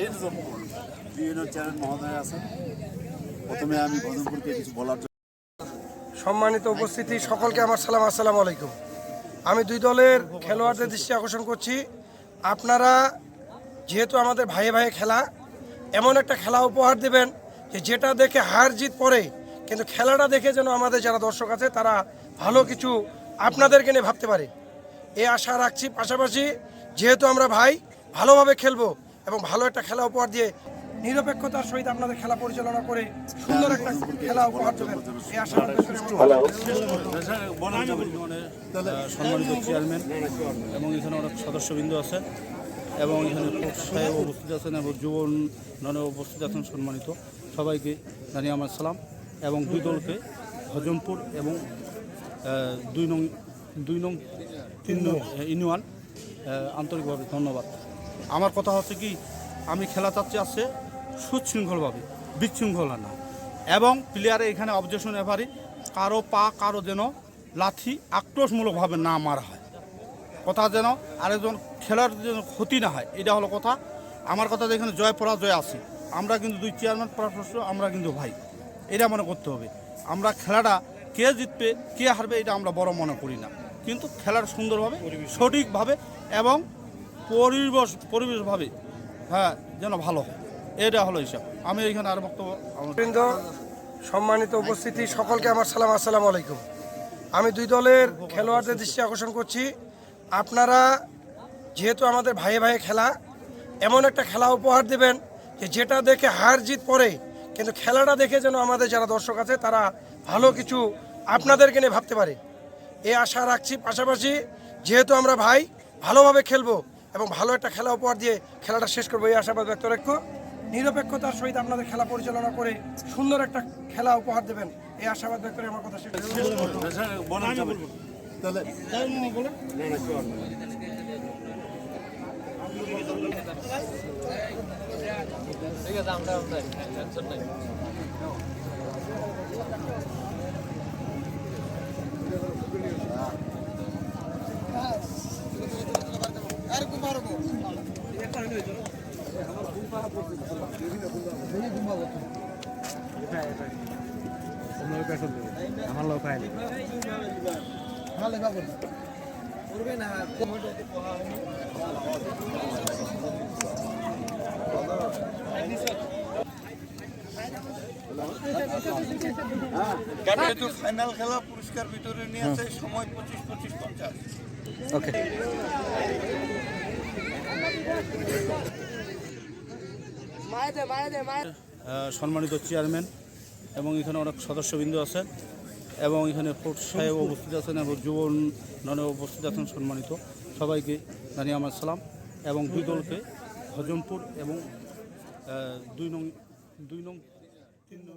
বিভিন্ন চ্যানেল মহোদয় আছেন। প্রথমে আমি ভজনপুরকে কিছু বলার জন্য সম্মানিত উপস্থিতি সকলকে আমার সালাম আসসালামু আলাইকুম। আমি দুই দলের খেলোয়াড়দের দৃষ্টি আকর্ষণ করছি। আপনারা যেহেতু আমাদের ভাইয়ে ভাইয়ে খেলা এমন একটা খেলা উপহার দেবেন যে যেটা দেখে হার জিত পরে কিন্তু খেলাটা দেখে যেন আমাদের যারা দর্শক আছে তারা ভালো কিছু আপনাদেরকে নিয়ে ভাবতে পারে। এই আশা রাখছি। পাশাপাশি যেহেতু আমরা ভাই ভালোভাবে খেলব এবং ভালো একটা খেলা উপহার দিয়ে নিরপেক্ষতার সহিত আপনাদের খেলা পরিচালনা করে সুন্দর একটা খেলা উপহার দেবেন। এই আশা সম্মানিত চেয়ারম্যান এবং এখানে অনেক সদস্যবৃন্দ আছে এবং এখানে সাহেব উপস্থিত আছেন এবং যুব উন্নয়নে উপস্থিত আছেন সম্মানিত। সবাইকে জানিয়ে আমার সালাম এবং দুই দলকে হজমপুর এবং দুই নং দুই নং তিন নং ইউনিয়ন আন্তরিকভাবে ধন্যবাদ। আমার কথা হচ্ছে কি, আমি খেলা চাচ্ছি আসছে সুশৃঙ্খলভাবে, বিশৃঙ্খলা না। এবং প্লেয়ারে এখানে অবজেকশন এভারি কারও পা, কারও যেন লাথি আক্রোশমূলকভাবে না মারা হয়। কথা যেন আরেকজন খেলার যেন ক্ষতি না হয়, এটা হলো কথা। আমার কথা যে এখানে জয় পরাজয় আছে, আমরা কিন্তু দুই চেয়ারম্যান পরামর্শ আমরা কিন্তু ভাই, এটা মনে করতে হবে। আমরা খেলাটা কে জিতবে, কে হারবে, এটা আমরা বড় মনে করি না। কিন্তু খেলার সুন্দরভাবে, সঠিকভাবে এবং পরিবেশ পরিবেশভাবে হ্যাঁ যেন ভালো হয়। এটা হলো হিসাব। আমি এখানে আর বক্তব্য সম্মানিত উপস্থিতি, সকলকে আমার সালাম, আসসালামু আলাইকুম। আমি দুই দলের খেলোয়াড়দের দৃষ্টি আকর্ষণ করছি। আপনারা যেহেতু আমাদের ভাইয়ে ভাইয়ে খেলা, এমন একটা খেলা উপহার দেবেন যে যেটা দেখে হার জিত পরে কিন্তু খেলাটা দেখে যেন আমাদের যারা দর্শক আছে, তারা ভালো কিছু আপনাদেরকে নিয়ে ভাবতে পারে। এই আশা রাখছি, পাশাপাশি যেহেতু আমরা ভাই, ভালোভাবে খেলব এবং ভালো একটা খেলা উপহার দিয়ে খেলাটা শেষ করব। এই আশাবাদ ব্যক্ত রাখব। নিরপেক্ষতার সহিত আপনাদের খেলা পরিচালনা করে সুন্দর একটা খেলা উপহার দেবেন। এই আশাবাদ ব্যক্ত করে আমার কথা শেষ যেহেতু ফাইনাল খেলা পুরস্কার ভিতরে নিয়ে আছে সময় পঁচিশ পঁচিশ পঞ্চাশ। সম্মানিত চেয়ারম্যান এবং এখানে অনেক সদস্যবৃন্দ আছেন এবং এখানে ফোর্ট সাহেব উপস্থিত আছেন এবং যুব উপস্থিত আছেন সম্মানিত। সবাইকে জানিয়ে আমার সালাম এবং দুই দলকে হজমপুর এবং দুই নং দুই নং, তিন নং